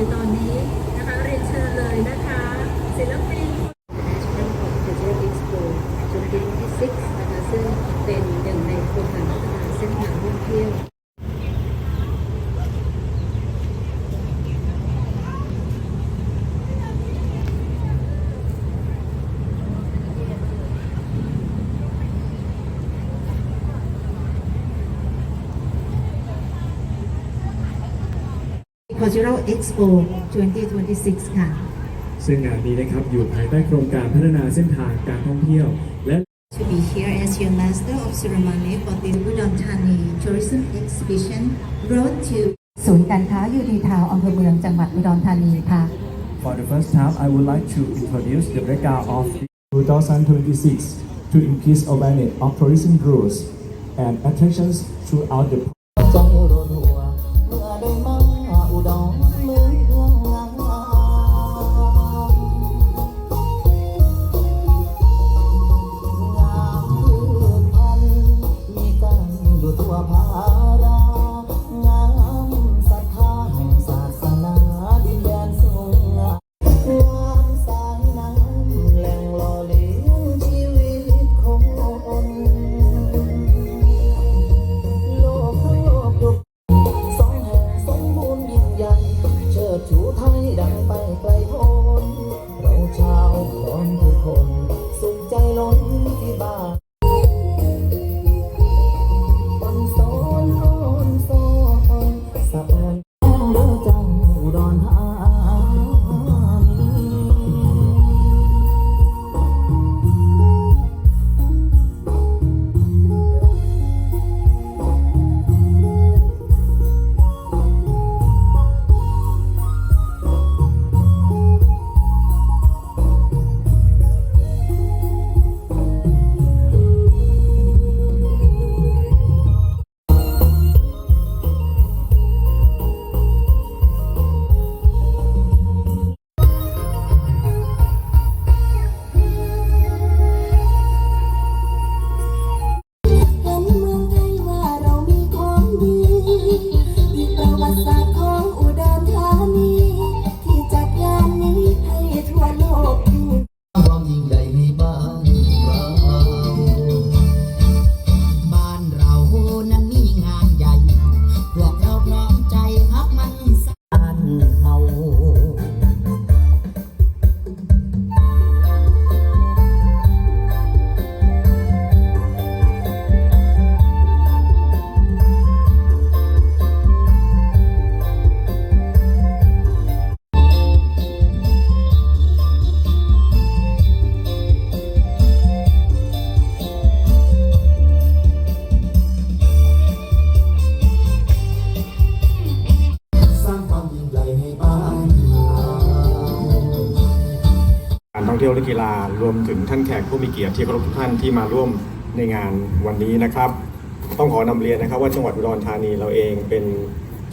อยู่ตอนนี้นะคะเรียนเชิญเลยนะคะศิลปิน National Cultural Expo 2026นะคะซึ่งเป็นหนึ่งในโครงการพัฒนาเส้นทางท่องเที่ยว Cultural Expo 2026 ค่ะ ซึ่งงานนี้นะครับอยู่ภายใต้โครงการพัฒนาเส้นทางการท่องเที่ยว และ To be here as your master of ceremony for the Udon Thani Tourism Exhibition brought to ศูนย์การค้ายูดีทาวน์อำเภอเมืองจังหวัดอุดรธานีค่ะ For the first time, I would like to introduce the breakdown of 2026 to increase awareness of tourism rules and attractions throughout the อุ ยวและกีฬารวมถึงท่านแขกผู้มีเกียรติที่เคารพทุกท่านที่มาร่วมในงานวันนี้นะครับ ต้องขอนำเรียนนะครับ ว่าจังหวัดอุดรธานีเราเองเป็น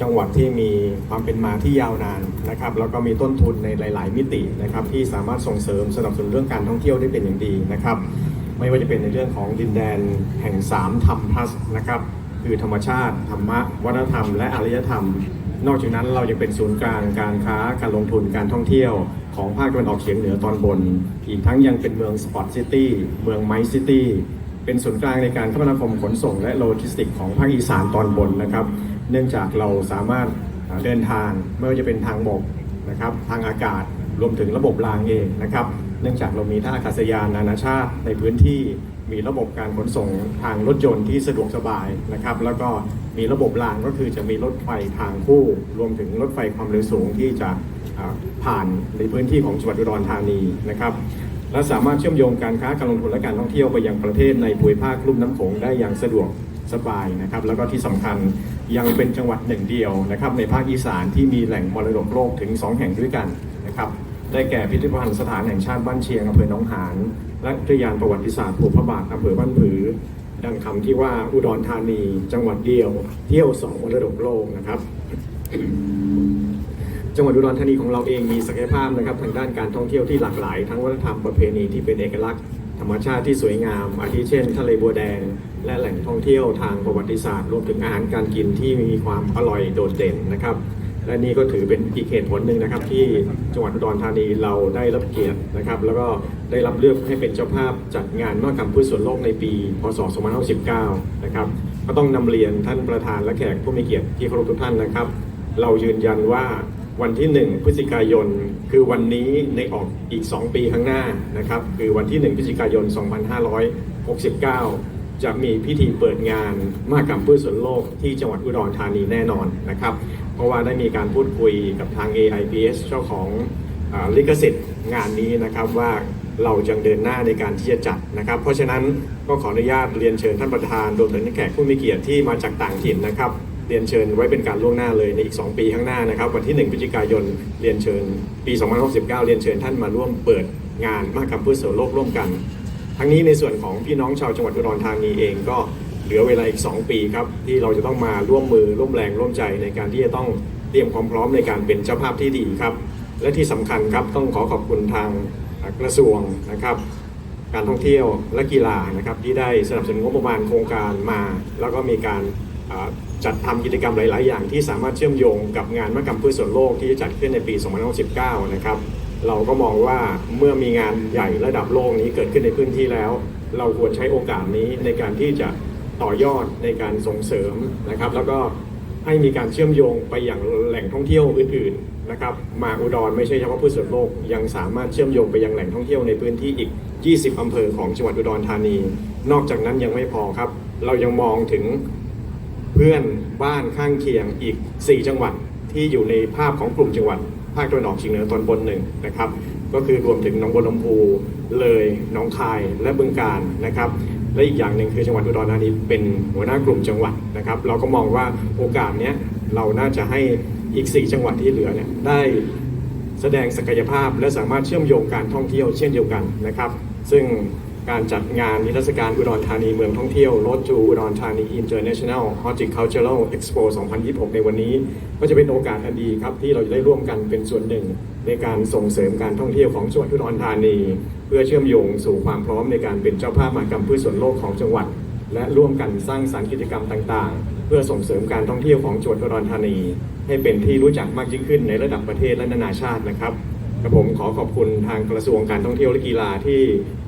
จังหวัดที่มีความเป็นมาที่ยาวนานนะครับ แล้วก็มีต้นทุนในหลาย ๆ มิตินะครับ ที่สามารถส่งเสริมสนับสนุนเรื่องการท่องเที่ยวได้เป็นอย่างดีนะครับ ไม่ว่าจะเป็นในเรื่องของดินแดนแห่งสามธรรมพลัสนะครับ คือธรรมชาติ ธรรมะวัฒนธรรม และอารยธรรม นอกจากนั้นเรายังเป็นศูนย์กลางการค้าการลงทุนการท่องเที่ยว ของภาคตะวันออกเฉียงเหนือตอนบน อีกทั้งยังเป็นเมืองสปอร์ตซิตี้เมืองไมซ์ซิตี้เป็นศูนย์กลางในการคมนาคมขนส่งและโลจิสติกของภาคอีสานตอนบนนะครับ เนื่องจากเราสามารถเดินทางไม่ว่าจะเป็นทางบกนะครับทางอากาศรวมถึงระบบรางเองนะครับ เนื่องจากเรามีท่าอากาศยานนานาชาติในพื้นที่ มีระบบการขนส่งทางรถยนต์ที่สะดวกสบายนะครับ แล้วก็มีระบบรางก็คือจะมีรถไฟทางคู่ รวมถึงรถไฟความเร็วสูงที่จะผ่านในพื้นที่ของจังหวัดอุดรธานีนะครับ และสามารถเชื่อมโยงการค้าการลงทุนและการท่องเที่ยวไปยังประเทศในภูมิภาคลุ่มน้ำโขงได้อย่างสะดวกสบายนะครับ แล้วก็ที่สำคัญยังเป็นจังหวัดหนึ่งเดียวนะครับ ในภาคอีสานที่มีแหล่งมรดกโลกถึง 2 แห่งด้วยกันนะครับ ได้แก่พิพิธภัณฑ์สถานแห่งชาติบ้านเชียงอำเภอหนองหาน และอุทยานประวัติศาสตร์ภูพระบาทอำเภอบ้านผือ ดังคำที่ว่าอุดรธานีจังหวัดเดียว เที่ยวสองมรดกโลกนะครับจังหวัดอุดรธานีของเราเองมีศักยภาพนะครับทางด้านการท่องเที่ยวที่หลากหลาย ทั้งวัฒนธรรมประเพณีที่เป็นเอกลักษณ์ธรรมชาติที่สวยงาม อาทิเช่น ทะเลบัวแดง และแหล่งท่องเที่ยวทางประวัติศาสตร์ รวมถึงอาหารการกินที่มีความอร่อยโดดเด่นนะครับ และนี่ก็ถือเป็นอีกเหตุผลหนึ่งนะครับ ที่จังหวัดอุดรธานีเราได้รับเกียรตินะครับ แล้วก็ได้รับเลือกให้เป็นเจ้าภาพจัดงานมหกรรมพืชสวนโลกในปี พศ 2519 นะครับก็ต้องนำเรียนท่านประธานและแขกผู้มีเกียรติที่เคารพทุกท่านนะครับ เรายืนยันว่าวันที่ 1 พฤศจิกายน คือวันนี้ในออกอีก 2 ปีข้างหน้านะครับ คือวันที่ 1 พฤศจิกายน 2569 จะมีพิธีเปิดงานมหกรรมพืชสวนโลกที่จังหวัดอุดรธานีแน่นอนนะครับ เพราะว่าได้มีการพูดคุยกับทาง AIPS เจ้าของอลิขสิทธิ์งานนี้นะครับว่าเราจะเดินหน้าในการที่จะจัดนะครับ เพราะฉะนั้นก็ขออนุญาตเรียนเชิญท่านประธานรวมถึงแขกผู้มีเกียรติที่มาจากต่างถิ่นนะครับ เรียนเชิญไว้เป็นการล่วงหน้าเลยในอีก 2 ปีข้างหน้านะครับ วันที่ 1พฤศจิกายนเรียนเชิญ ปี 2569 เรียนเชิญท่านมาร่วมเปิดงานมหกรรมพืชสวนโลกร่วมกัน ทั้งนี้ในส่วนของพี่น้องชาวจังหวัดอุดรธานีเองก็เหลือเวลาอีก 2 ปีครับ ที่เราจะต้องมาร่วมมือร่วมแรงร่วมใจในการที่จะต้องเตรียมความพร้อมในการเป็นเจ้าภาพที่ดีครับ และที่สำคัญครับต้องขอขอบคุณทางกระทรวงนะครับ การท่องเที่ยวและกีฬานะครับที่ได้สนับสนุนงบประมาณโครงการมา แล้วก็มีการจัดทำกิจกรรมหลาย ๆ อย่างที่สามารถเชื่อมโยงกับงานมหกรรมพืชสวนโลกที่จะจัดขึ้นในปี 2019 นะครับ เราก็มองว่าเมื่อมีงานใหญ่ระดับโลกนี้เกิดขึ้นในพื้นที่แล้ว เราควรใช้โอกาสนี้ในการที่จะต่อยอดในการส่งเสริมนะครับ แล้วก็ให้มีการเชื่อมโยงไปอย่างแหล่งท่องเที่ยวอื่นๆนะครับมาอุดรไม่ใช่เฉพาะพืชสวนโลกยังสามารถเชื่อมโยงไปยังแหล่งท่องเที่ยวในพื้นที่อีก 20 อำเภอของจังหวัดอุดรธานี นอกจากนั้นยังไม่พอครับ เรายังมองถึงเพื่อนบ้านข้างเคียงอีก 4 จังหวัดที่อยู่ในภาพของกลุ่มจังหวัด ภาคตะวันออกเฉียงเหนือตอนบนหนึ่งนะครับก็คือรวมถึงหนองบัวลำพูเลยหนองคายและบึงกาฬนะครับและอีกอย่างหนึ่งคือจังหวัดอุดรธานีเป็นหัวหน้ากลุ่มจังหวัดนะครับเราก็มองว่าโอกาสเนี้ยเราน่าจะให้อีก 4 จังหวัดที่เหลือเนี่ยได้แสดงศักยภาพและสามารถเชื่อมโยงการท่องเที่ยวเช่นเดียวกันนะครับ ซึ่ง การจัดงานนิทรรศการอุดรธานีเมืองท่องเที่ยว Road to อุดรธานี International Horticultural Expo 2026 ในวันนี้ ก็จะเป็นโอกาสอันดีครับ ที่เราจะได้ร่วมกันเป็นส่วนหนึ่ง ในการส่งเสริมการท่องเที่ยวของจังหวัดอุดรธานี เพื่อเชื่อมโยงสู่ความพร้อมในการเป็นเจ้าภาพมหกรรมพืชสวนโลกของจังหวัด และร่วมกันสร้างสรรค์กิจกรรมต่างๆ เพื่อส่งเสริมการท่องเที่ยวของจังหวัดอุดรธานี ให้เป็นที่รู้จักมากยิ่งขึ้นในระดับประเทศและนานาชาตินะครับ กระผมขอขอบคุณทางกระทรวงการท่องเที่ยวและกีฬาที่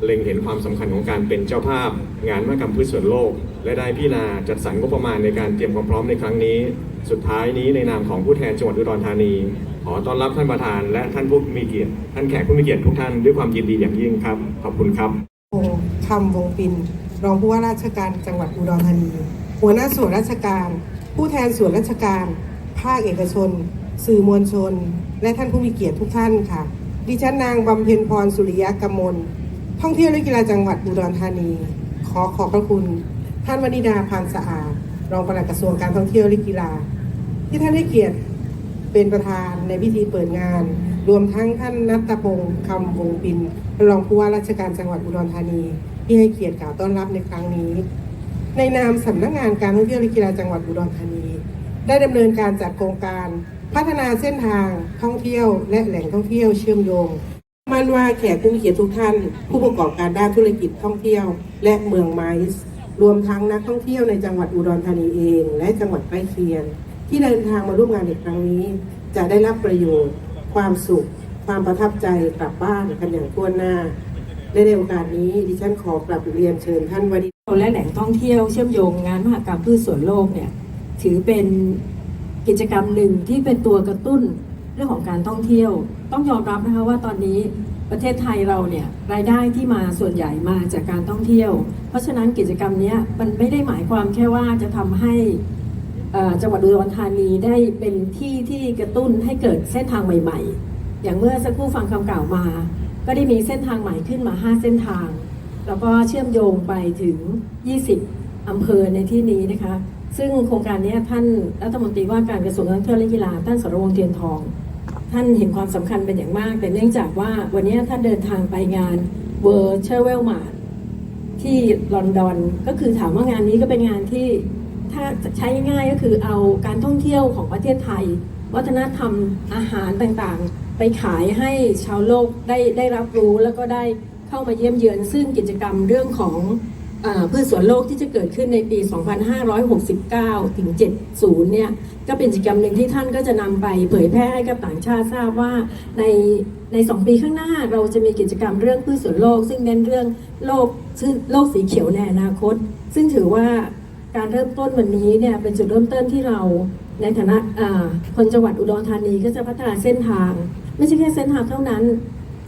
เล็งเห็นความสำคัญของการเป็นเจ้าภาพ งานมหกรรมพืชสวนโลก และได้พิจารณาจัดสรรงบประมาณในการเตรียมความพร้อมในครั้งนี้ สุดท้ายนี้ในนามของผู้แทนจังหวัดอุดรธานี ขอต้อนรับท่านประธาน และท่านผู้มีเกียรติท่านแขกผู้มีเกียรติทุกท่านด้วยความยินดีอย่างยิ่งครับ ขอบคุณครับคำวงปินรองผู้ว่าราชการจังหวัดอุดรธานี หัวหน้าส่วนราชการ ผู้แทนส่วนราชการ ภาคเอกชน สื่อมวลชน และท่านผู้มีเกียรติทุกท่านค่ะ ดิฉันนางบำเพ็ญพรสุริยะกมล ท่องเที่ยวและกีฬาจังหวัดอุดรธานี ขอขอบพระคุณ ท่านวนิดาพานสะอาด รองปลัดกระทรวงการท่องเที่ยวและกีฬา ที่ท่านให้เกียรติเป็นประธานในพิธีเปิดงาน รวมทั้งท่านนัตพงศ์คำวงปินรองผู้ว่าราชการจังหวัดอุดรธานี ที่ให้เกียรติกล่าวต้อนรับในครั้งนี้ ในนามสำนักงานการท่องเที่ยวและกีฬาจังหวัดอุดรธานี ได้ดำเนินการจัดโครงการ พัฒนาเส้นทางท่องเที่ยว และแหล่งท่องเที่ยวเชื่อมโยงมันว่าแขกผู้มีเกียรติทุกท่าน ผู้ประกอบการด้านธุรกิจท่องเที่ยว และเมืองไมซ์รวมทั้งนักท่องเที่ยวในจังหวัดอุดรธานีเอง และจังหวัดใกล้เคียง ที่เดินทางมาร่วมงานในครั้งนี้ จะได้รับประโยชน์ ความสุข ความประทับใจกลับบ้านกันอย่างทั่วหน้าและในโอกาสนี้ดิฉันขอกลับเรียนเชิญท่านวันดีและแหล่งท่องเที่ยวเชื่อมโยงงานมหกรรมพืชสวนโลกเนี่ยถือเป็น กิจกรรมหนึ่งที่เป็นตัวกระตุ้นเรื่องของการท่องเที่ยว ต้องยอมรับนะคะว่าตอนนี้ประเทศไทยเราเนี่ยรายได้ที่มาส่วนใหญ่มาจากการท่องเที่ยว เพราะฉะนั้นกิจกรรมนี้มันไม่ได้หมายความแค่ว่าจะทำให้จังหวัดอุดรธานีได้เป็นที่ที่กระตุ้นให้เกิดเส้นทางใหม่ ๆ อย่างเมื่อสักครู่ฟังคำกล่าวมา ก็ได้มีเส้นทางใหม่ขึ้นมา 5 เส้นทาง แล้วก็เชื่อมโยงไปถึง 20อำเภอในที่นี้นะคะ ซึ่งโครงการนี้ท่านรัฐมนตรีว่าการกระทรวงการท่องเที่ยวและกีฬาท่านสรวงเทียนทอง ท่านเห็นความสำคัญเป็นอย่างมาก แต่เนื่องจากว่าวันนี้ท่านเดินทางไปงาน World Travel m a r ที่ลอนดอน ก็คือถามว่างานนี้ก็เป็นงานที่ถ้าใช้ง่ายก็คือเอาการท่องเที่ยวของประเทศไทย วัฒนธรรมอาหารต่างๆ ไปขายให้ชาวโลกได้ได้รับรู้แล้วก็ได้เข้ามาเยี่ยมเยือน ซึ่งกิจกรรมเรื่องของ พืชสวนโลกที่จะเกิดขึ้นในปี 2569 ถึง 70 เนี่ย ก็เป็นกิจกรรมหนึ่งที่ท่านก็จะนำไปเผยแพร่ให้กับต่างชาติทราบว่าในใน 2 ปีข้างหน้าเราจะมีกิจกรรมเรื่องพืชสวนโลก ซึ่งเน้นเรื่องโลกซึ่งโลกสีเขียวในอนาคต ซึ่งถือว่าการเริ่มต้นวันนี้เนี่ยเป็นจุดเริ่มต้นที่เราในฐานะคนจังหวัดอุดรธานีก็จะพัฒนาเส้นทาง ไม่ใช่แค่เส้นทางเท่านั้น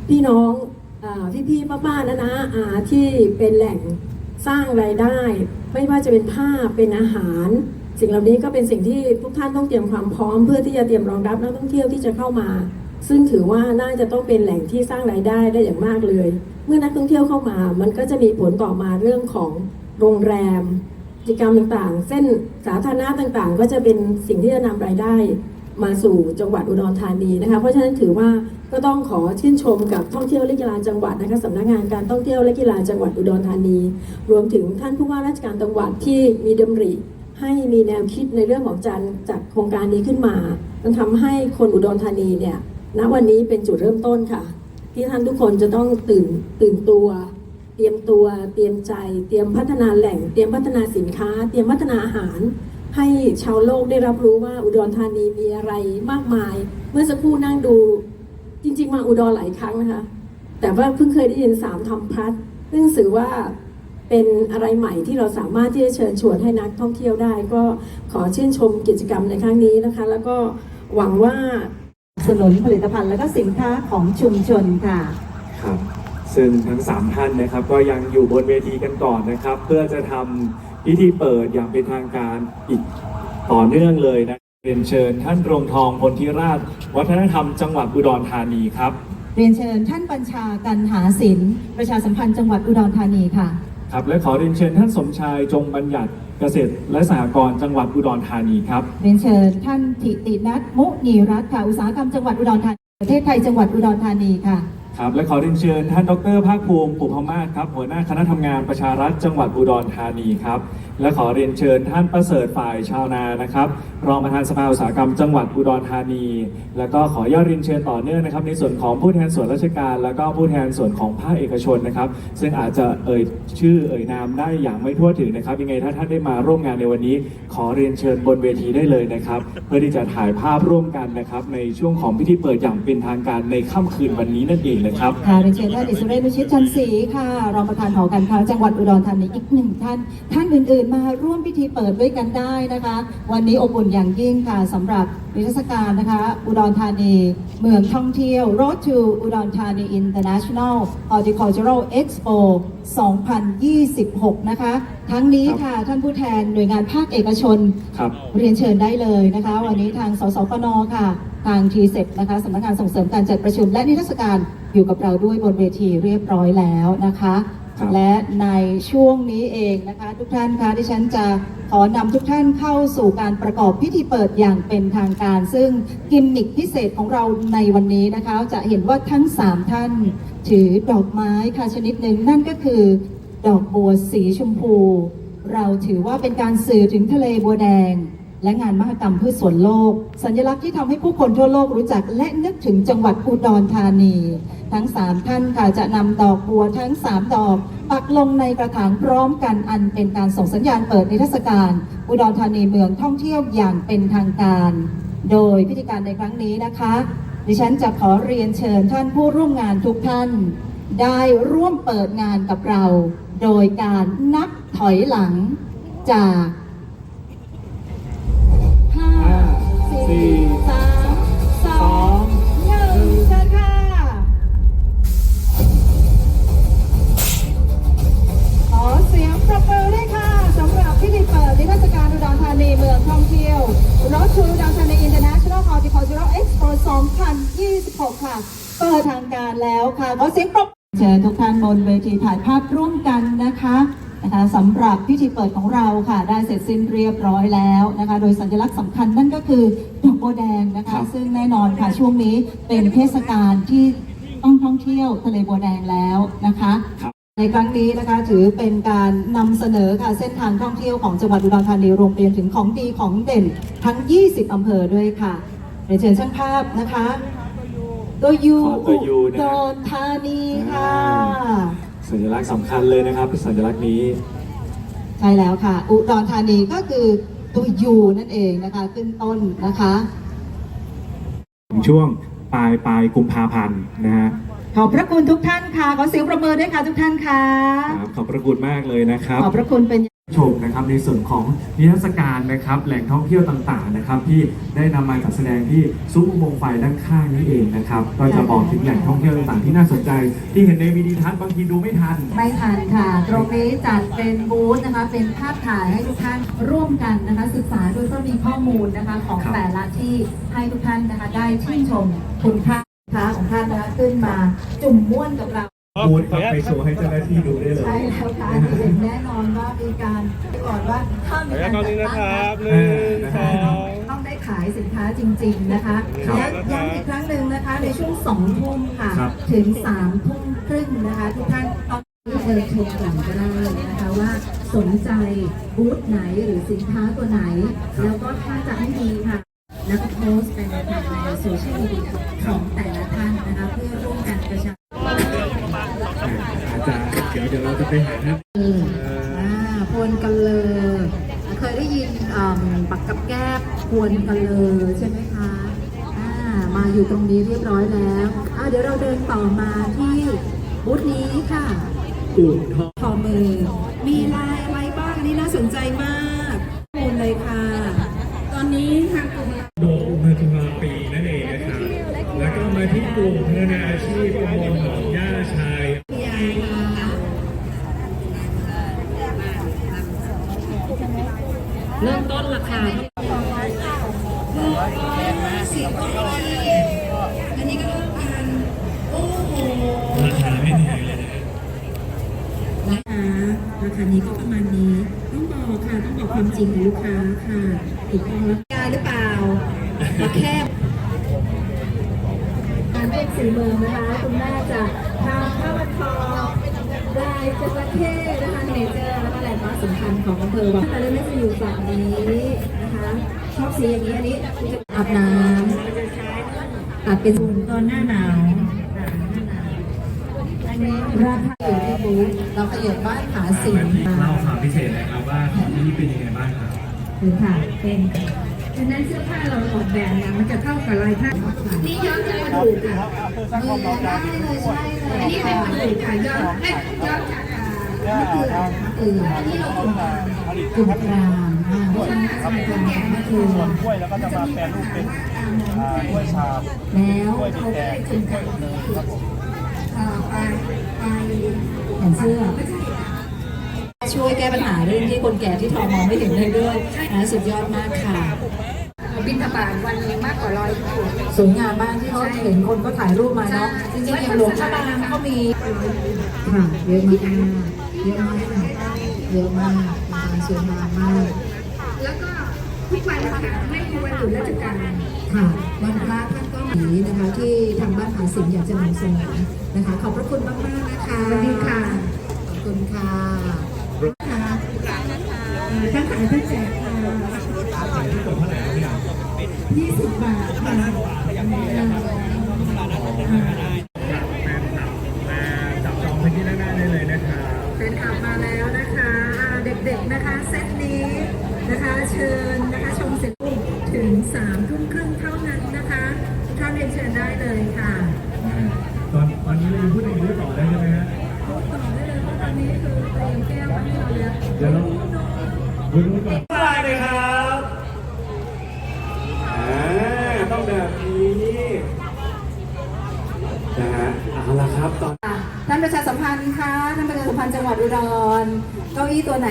พี่น้องพี่ๆป้าๆนะนะที่เป็นแหล่ง สร้างรายได้ ไม่ว่าจะเป็นผ้าเป็นอาหาร สิ่งเหล่านี้ก็เป็นสิ่งที่ทุกท่านต้องเตรียมความพร้อม เพื่อที่จะเตรียมรองรับนักท่องเที่ยวที่จะเข้ามา ซึ่งถือว่าน่าจะต้องเป็นแหล่งที่สร้างรายได้ได้อย่างมากเลย เมื่อนักท่องเที่ยวเข้ามา มันก็จะมีผลต่อมาเรื่องของโรงแรมกิจกรรมต่างๆ เส้นสาธารณะต่างๆ ก็จะเป็นสิ่งที่จะนำรายได้ มาสู่จังหวัดอุดรธานีนะคะ เพราะฉะนั้นถือว่าก็ต้องขอชื่นชมกับท่องเที่ยวและกีฬาจังหวัดนะคะสำนักงานการท่องเที่ยวและกีฬาจังหวัดอุดรธานี รวมถึงท่านผู้ว่าราชการจังหวัดที่มีดำริ ให้มีแนวคิดในเรื่องของการจัดโครงการนี้ขึ้นมามันทำให้คนอุดรธานีเนี่ยณวันนี้เป็นจุดเริ่มต้นค่ะ ที่ท่านทุกคนจะต้องตื่นตื่นตัวเตรียมตัว เตรียมใจ เตรียมพัฒนาแหล่ง เตรียมพัฒนาสินค้า เตรียมพัฒนาอาหาร ให้ชาวโลกได้รับรู้ว่าอุดรธานีมีอะไรมากมาย เมื่อสักครู่นั่งดูจริง ๆ มาอุดรหลายครั้งนะคะ แต่ว่าเพิ่งเคยได้ยินสามทำพัดซึ่งถือว่าเป็นอะไรใหม่ที่เราสามารถที่จะเชิญชวนให้นักท่องเที่ยวได้ ก็ขอชื่นชมกิจกรรมในครั้งนี้นะคะ แล้วก็หวังว่าสนุนผลิตภัณฑ์และก็สินค้าของชุมชนค่ะครับซึ่งทั้ง 3 ท่านนะครับ ก็ยังอยู่บนเวทีกันก่อนนะครับ เพื่อจะทำ พิธีเปิดอย่างเป็นทางการอีกต่อเนื่องเลยนะเรียนเชิญท่านรงทองพลธิราช วัฒนธรรมจังหวัดอุดรธานีครับ เรียนเชิญท่านบัญชากันหาศิลป์ประชาสัมพันธ์จังหวัดอุดรธานีค่ะ ครับและขอเรียนเชิญท่านสมชายจงบัญญัติเกษตรและสหกรณ์จังหวัดอุดรธานีครับ เรียนเชิญท่านธิตินัทมุนีรัตน์ค่ะอุตสาหกรรมจังหวัดอุดรธานีประเทศไทยจังหวัดอุดรธานีค่ะ ครับและขอเรียนเชิญท่านดรภาคภูมิปุพมาศครับหัวหน้าคณะทำงานประชารัฐจังหวัดอุดรธานีครับ และขอเรียนเชิญท่านประเสริฐฝ่ายชาวนานะครับ รองประธานสภาอุตสาหกรรมจังหวัดอุดรธานี แล้วก็ขอย่อเรียนเชิญต่อเนื่องนะครับ ในส่วนของผู้แทนส่วนราชการ แล้วก็ผู้แทนส่วนของภาคเอกชนนะครับ ซึ่งอาจจะเอ่ยชื่อเอ่ยนามได้อย่างไม่ทั่วถึงนะครับ ยังไงถ้าท่านได้มาร่วมงานในวันนี้ ขอเรียนเชิญบนเวทีได้เลยนะครับ เพื่อที่จะถ่ายภาพร่วมกันนะครับ ในช่วงของพิธีเปิดอย่างเป็นทางการในค่ำคืนวันนี้นั่นเองนะครับค่ะเรียนเชิญท่านอิสเราเอลชิตชันศรีค่ะรองประธานหอการค้าจังหวัดอุดรธานีอีกหนึ่งท่านท่านอื่นๆมาร่วมพิธีเปิดด้วยกันได้นะคะ วันนี้อบอุ่นอย่างยิ่งค่ะสำหรับนิทรรศการนะคะ อุดรธานี เมืองท่องเที่ยว Road to อุดรธานี International Horticultural Expo 2026 นะคะ ทั้งนี้ค่ะท่านผู้แทนหน่วยงานภาคเอกชน ครับเรียนเชิญได้เลยนะคะ วันนี้ทางสสปนค่ะ ทางทีเซ็นะคะสำนักงานส่งเสริมการจัดประชุมและนิทรรศการอยู่กับเราด้วยบนเวทีเรียบร้อยแล้วนะคะ ครับ และในช่วงนี้เองนะคะ ทุกท่านคะที่ฉันจะขอนำทุกท่านเข้าสู่การประกอบพิธีเปิดอย่างเป็นทางการ ซึ่งกิมมิคพิเศษของเราในวันนี้นะคะ จะเห็นว่าทั้ง 3 ท่าน ถือดอกไม้ค่ะชนิดหนึ่งนั่นก็คือ ดอกบัวสีชมพู เราถือว่าเป็นการสื่อถึงทะเลบัวแดง และงานมหกรรมพืชสวนโลก สัญลักษณ์ที่ทำให้ผู้คนทั่วโลกรู้จักและนึกถึงจังหวัดอุดรธานี ทั้ง3ท่านค่ะจะนำดอกบัวทั้ง3ดอกปักลงในกระถางพร้อมกันอันเป็นการส่งสัญญาณเปิดนิทรรศการ อุดรธานีเมืองท่องเที่ยวอย่างเป็นทางการ โดยพิธีการในครั้งนี้นะคะ ดิฉันจะขอเรียนเชิญท่านผู้ร่วมงานทุกท่าน ได้ร่วมเปิดงานกับเรา โดยการนับถอยหลังจาก รอุดรธานีเมืองท่องเที่ยวรถชูอุดรธานี International Horticultural Expo 2026 ค่ะ เปิดทางการแล้วค่ะขอเสียงปรบเชิญทุกท่านบนเวทีถ่ายภาพร่วมกันนะคะนะคะสำหรับพิธีเปิดของเราค่ะ ได้เสร็จสิ้นเรียบร้อยแล้วนะคะ โดยสัญลักษณ์สำคัญนั่นก็คือดอกบัวแดงนะครัคะบซึ่งแน่นอนค่ะช่วงนี้เป็นเทศกาลที่ต้องท่องเที่ยวทะเลบัวแดงแล้วนะคะ ในครั้งนี้นะคะถือเป็นการนำเสนอค่ะเส้นทางท่องเที่ยวของจังหวัดอุดรธานีรวมไปจนถึงของดีของเด่นทั้ง 20อำเภอด้วยค่ะเรียนเชิญช่างภาพนะคะตัวยูขอตัวยูอุนะดรธานีค่ะสัญลักษณ์สำคัญเลยนะครับสัญลักษณ์นี้ใช่แล้วค่ะ อุดรธานีก็คือตัวยูนั่นเองนะคะขึ้นต้นนะคะช่วงปลายปลายกุมภาพันธ์นะฮะ ขอบพระคุณทุกท่านค่ะ ขอเสียงประเมินด้วยค่ะทุกท่านค่ะ ครับขอบพระคุณมากเลยนะครับ ขอบพระคุณเป็น ชมนะครับในส่วนของนิทรรศการนะครับแหล่งท่องเที่ยวต่างๆนะครับที่ได้นำมาจัดแสดงที่ซุ้มอุโมงค์ไฟด้านข้างนี้เองนะครับก็จะบอกถึงแหล่งท่องเที่ยวต่างๆที่น่าสนใจ ที่เห็นในวิดีทัศน์บางทีดูไม่ทัน ไม่ทันค่ะ ตรงนี้จัดเป็นบูธนะคะ เป็นภาพถ่ายให้ทุกท่านร่วมกันนะคะ ศึกษาด้วยก็มีข้อมูลนะคะของครับ แต่ละที่ให้ทุกท่านนะคะได้ชื่นชมคุณค่า ค้าของท่านนะคะขึ้นมาจุ่มม่วนกับเราบูธครับไปโชว์ให้เจ้าหน้าที่ดูได้เลยใช่แล้วค่ะที่เห็นแน่นอนว่ามีการก่อนว่าถ้ามีการจัดตั้งนะหนึ่งสองต้องได้ขายสินค้าจริง ๆนะคะครับและย้ำอีกครั้งหนึ่งนะคะในช่วงสองทุ่มค่ะครับถึงสามทุ่มครึ่งนะคะทุกท่านต้องเดินชมก่อนก็ได้นะคะว่าสนใจบูธไหนหรือสินค้าตัวไหน แล้วก็ถ้าจะให้ดีค่ะแล้วก็โพสต์ไปในโซเชียลมีเดียของแต่ละท่านนะคะ เพื่อร่วมกันประชา อาจารย์ เดี๋ยวเดี๋ยวเราจะไปหาท่านเอออ่าพวนกันเลย เคยได้ยินอ่ำปักกับแก้บพวนกันเลยใช่ไหมคะอ่ามาอยู่ตรงนี้เรียบร้อยแล้วอ่าเดี๋ยวเราเดินต่อมาที่บูธนี้ค่ะอู่ทองขอมือมีล คานี้ก็ประมาณนี้ต้องบอกค่ะต้องบอกความจริงกับลูกค้าค่ะถูกต้องแล้วยาหรือเปล่ามาแคบการเป็นสีเมืองนะคะคุณแม่จะทำข้าวมันทอลายจระเข้นะคะเนเจอร์แล้วก็แหล่งสำคัญของอำเภอวังแต่ละเม็ดจะอยู่ฝั่งนี้นะคะชอบสีอย่างนี้อันนี้อาบน้ำตัดเป็นตอนหน้าหนาว ราคาอยู่ที่บู ธเราขยับบ้านหาสิ่งเล่าข่าวพิเศษนะครับว่าของที่นี่เป็นยังไงบ้างครับหรือค่ะเป็นฉะนั้นเสื้อผ้าเราออกแบบเนี่ยมันจะเข้ากับลายผ้านี่ย้อนจากกระดูกค่ะมือได้เลยใช่เลยนี่เป็นกระดูกค่ะย้อนเอ้ยย้อนจากอ่ามะเขือมะเขืออันนี้เรากลุ่มกลางกลุ่มกลางอ่าไม่ใช่ใช่คนแก่มะเขือถ้วยแล้วก็จะมาแปรรูปเป็นอ่าถ้วยชามแล้วเขาก็เลยกลุ่มกลางอ่า ไปไปเห็นเสื้อช่วยแก้ปัญหาเรื่องที่คนแก่ที่ทอมองไม่เห็นเลยด้วยนะสุดยอดมากค่ะ บินทบาทวันหนึงมากกว่าร้อยคนสวยงามมากที่เขาเห็นคนก็ถ่ายรูปมาเนาะจริงๆอย่างหลวงพระบางก็มีค่ะเยอะมากเยอะมากเยอะมากนะคะสวยงามมากแล้วก็ทุกวันค่ะไม่มีวันหยุดราชการค่ะวันพระท่าน ก็มีนะคะที่ทางบ้านหาสิ่งอยากจะนำเสนอนะคะ ขอบพระคุณมากๆนะคะสวัสดีค่ะ ขอบคุณค่ะค่ะเอ่อทั้งขายทั้งแจกค่ะยี่สิบบาทค่ะจับจองพื้นที่ด้านหน้าได้เลยนะครับเป็นขับมาแล้วนะคะอ่าเด็กๆนะคะเซตนี้นะคะเชิญ ท่านเรียนเชิญได้เลยค่ะตอนตอนนี้เรายังพูดในเรื่องต่อได้ใช่ไหมฮะพูดต่อได้เลยเพราะตอนนี้คือเตรียมแก้วไว้ให้เราแล้วเดี๋ยวเราดูดูก่อนได้เลยครับอ่าต้องแบบนี้นะฮะเอาละครับตอน ท่านประชาสัมพันธ์ค่ะท่านประชาสัมพันธ์จังหวัดอุดรเก้าอี้ตัวไหน